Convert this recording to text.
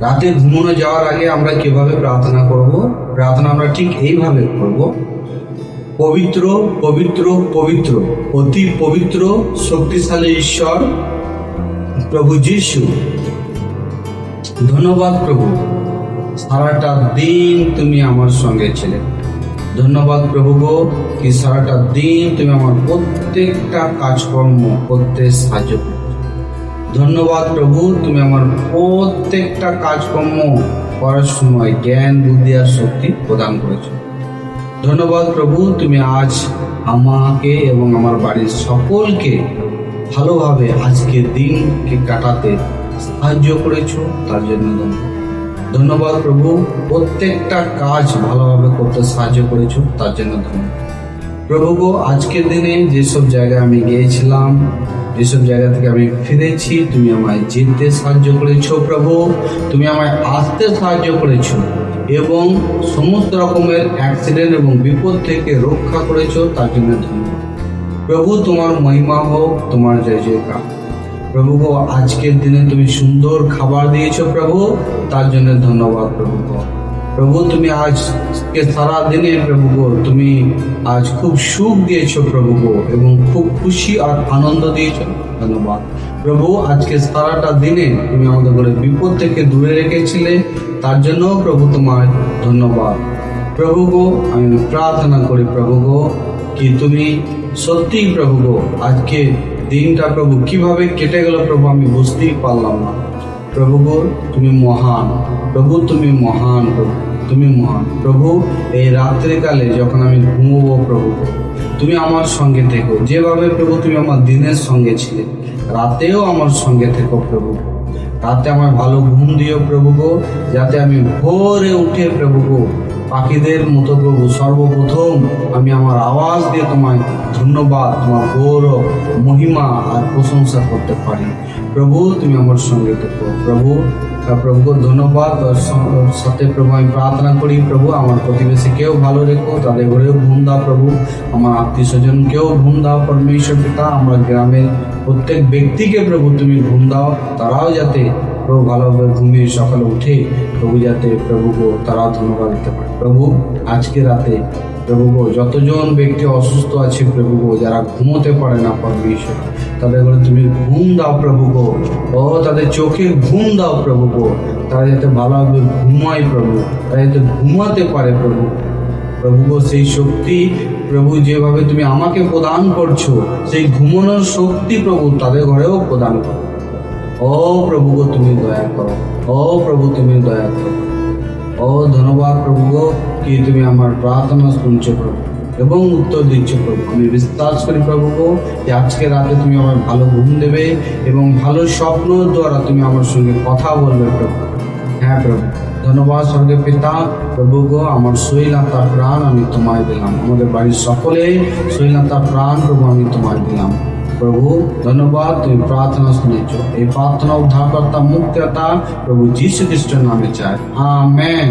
রাতে ঘুমোনো যাওয়ার আগে আমরা কীভাবে প্রার্থনা করব? প্রার্থনা আমরা ঠিক এইভাবে করব। পবিত্র পবিত্র পবিত্র, অতি পবিত্র, শক্তিশালী ঈশ্বর, প্রভু যিশু। ধন্যবাদ প্রভু, সারাটা দিন তুমি আমার সঙ্গে ছিলে। ধন্যবাদ প্রভু গো, কি সারাটা দিন তুমি আমার প্রত্যেকটা কাজকর্ম করতে সাহায্য ধন্যবাদ প্রভু, তুমি আমার প্রত্যেকটা কাজকর্ম করার সময় জ্ঞান, বুদ্ধি আর শক্তি প্রদান করেছ। ধন্যবাদ প্রভু, তুমি আজ আমাকে এবং আমার বাড়ির সকলকে ভালোভাবে আজকের দিনকে কাটাতে সাহায্য করেছ, তার জন্য ধন্যবাদ। ধন্যবাদ প্রভু, প্রত্যেকটা কাজ ভালোভাবে করতে সাহায্য করেছ, তার জন্য ধন্যবাদ। প্রভু গো আজকের দিনে যেসব জায়গায় আমি গিয়েছিলাম, যেসব জায়গা থেকে আমি ফিরেছি, তুমি আমায় জিততে সাহায্য করেছ প্রভু, তুমি আমায় আসতে সাহায্য করেছ এবং সমস্ত রকমের অ্যাক্সিডেন্ট এবং বিপদ থেকে রক্ষা করেছ, তার জন্য ধন্যবাদ প্রভু, তোমার মহিমা হোক, তোমার জয় জয়কার। প্রভু গো আজকের দিনে তুমি সুন্দর খাবার দিয়েছ প্রভু, তার জন্য ধন্যবাদ প্রভু প্রভু, তুমি আজকে সারা দিনে প্রভু গো, তুমি আজ খুব সুখ দিয়েছ প্রভু গো, এবং খুব খুশি আর আনন্দ দিয়েছ। ধন্যবাদ। প্রভু, আজকে সারাটা দিনে তুমি আমাদের করে বিপদ থেকে দূরে রেখেছিলে, তার জন্য প্রভু তোমার ধন্যবাদ। প্রভু গো, আমি প্রার্থনা করি প্রভু গো, কি তুমি সত্যিই প্রভু গো, আজকে দিনটা প্রভু কীভাবে কেটে গেল প্রভু আমি বুঝতেই পারলাম না। প্রভু গো, তুমি মহান। প্রভু, তুমি মহান প্রভু। তুমি মহান। প্রভু, এই রাত্রিকালে যখন আমি ঘুমবো প্রভু, তুমি আমার সঙ্গে থেকো। যেভাবে প্রভু, তুমি আমার দিনের সঙ্গে ছিলে, রাতেও আমার সঙ্গে থেকো প্রভু। রাতে আমার ভালো ঘুম দিও প্রভু গো, যাতে আমি ভোরে উঠে প্রভু গো পাখিদের মতো প্রভু, সর্বপ্রথম আমি আমার আওয়াজ দিয়ে তোমায় ধন্যবাদ, তোমার গৌরব, মহিমা আর প্রশংসা করতে পারি। প্রভু, তুমি আমার সঙ্গে থেকো। প্রভু প্রভুকে ধন্যবাদ সাথে প্রভু আমি প্রার্থনা করি, প্রভু, আমার প্রতিবেশীকেও ভালো রেখো, তাদের ঘরেও ঘুম দাও প্রভু। আমার আত্মীয় স্বজনকেও ঘুম দাও, পরমেশ্বর পিতা, আমার গ্রামের প্রত্যেক ব্যক্তিকে প্রভু তুমি ঘুম দাও, তারাও যাতে প্রভু ভালোভাবে ঘুমিয়ে সকালে উঠে প্রভু যাতে প্রভু গো তারাও ধন্যবাদ দিতে পারে। প্রভু, আজকে রাতে প্রভু গো যতজন ব্যক্তি অসুস্থ আছে প্রভু গো যারা ঘুমোতে পারে না পরমেশ্বর, তাদের করে তুমি ঘুম দাও প্রভু গো ও, তাদের চোখে ঘুম দাও প্রভু গো তারা যাতে ভালোভাবে ঘুমায় প্রভু, তারা যাতে ঘুমাতে পারে প্রভু। প্রভু গো সেই শক্তি, প্রভু যেভাবে তুমি আমাকে প্রদান করছ, সেই ঘুমানোর শক্তি প্রভু তাদের ঘরেও প্রদান করো। ও প্রভু গো, তুমি দয়া করো। ও প্রভু, তুমি দয়া করো। ও ধন্যবাদ প্রভু গো, কি তুমি আমার প্রার্থনা শুনছো প্রভু, এবং উত্তর দিচ্ছ প্রভু। আমি বিশ্বাস করি প্রভু গো, যে আজকে রাতে তুমি আমার ভালো ঘুম দেবে এবং ভালো স্বপ্ন দ্বারা তুমি আমার সঙ্গে কথা বলবে প্রভু। হ্যাঁ প্রভু, ধন্যবাদ স্বর্গে পিতা, প্রভু গো, আমার শৈলাতা প্রাণ আমি তোমায় দিলাম। আমাদের বাড়ির সকলে শৈলাতা প্রাণ প্রভু আমি তোমায় দিলাম। প্রভু ধন্যবাদ তুমি প্রার্থনা শুনেছ এই প্রার্থনা উদ্ধারকর্তা মুক্ততা প্রভু যীশু খ্রিস্টের নামে চায় আমেন